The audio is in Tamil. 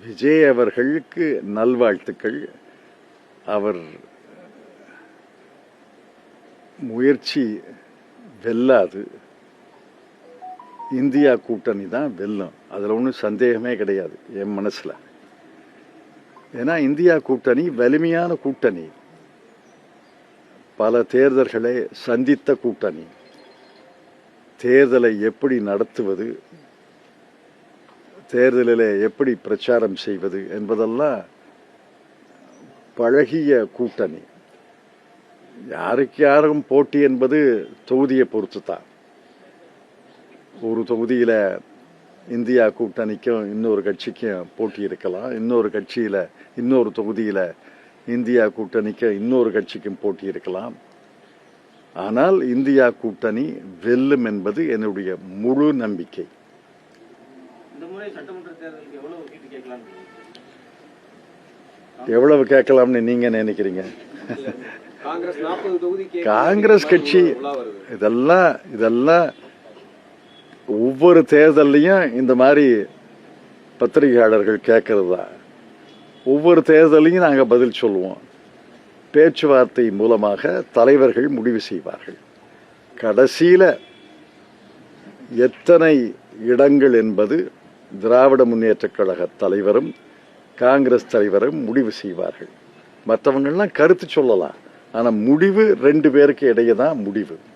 விஜய் அவர்களுக்கு நல்வாழ்த்துக்கள். அவர் முயற்சி வெல்லாது. இந்தியா கூட்டணி தான் வெல்லும். அதில் ஒன்றும் சந்தேகமே கிடையாது என் மனசில். ஏன்னா இந்தியா கூட்டணி வலிமையான கூட்டணி. பல தேர்தல்களை சந்தித்த கூட்டணி. தேர்தலை எப்படி நடத்துவது தேர்தலில் எப்படி பிரச்சாரம் செய்வது என்பதெல்லாம் பழகிய கூட்டணி. யாருக்கு யாரும் போட்டி என்பது தொகுதியை பொறுத்து தான் ஒரு தொகுதியில் இந்தியா கூட்டணிக்கும் இன்னொரு கட்சிக்கும் போட்டி இருக்கலாம். இன்னொரு கட்சியில் இன்னொரு தொகுதியில் இந்தியா கூட்டணிக்கும் இன்னொரு கட்சிக்கும் போட்டி இருக்கலாம். ஆனால் இந்தியா கூட்டணி வெல்லும் என்பது என்னுடைய முழு நம்பிக்கை. முறை சட்டமன்ற தேர்தலுக்கு எவ்வளவு சீட்டு கேட்கலாம் எவ்வளவு கேட்கலாம்னு நீங்க நினைக்கிறீங்க? காங்கிரஸ் கட்சி. இதெல்லாம் இதெல்லாம் ஒவ்வொரு தேர்தல்லையும் இந்த மாதிரி பத்திரிகையாளர்கள் கேட்கறது? தான் ஒவ்வொரு தேர்தலையும் நாங்கள் பதில் சொல்லுவோம். பேச்சுவார்த்தை மூலமாக தலைவர்கள் முடிவு செய்வார்கள். கடைசியில் எத்தனை இடங்கள் என்பது திராவிட முன்னேற்றக் கழக தலைவரும் காங்கிரஸ் தலைவரும் முடிவு செய்வார்கள். மற்றவங்கள்லாம் கருத்து சொல்லலாம். ஆனால் முடிவு ரெண்டு பேருக்கு இடையே தான் முடிவு.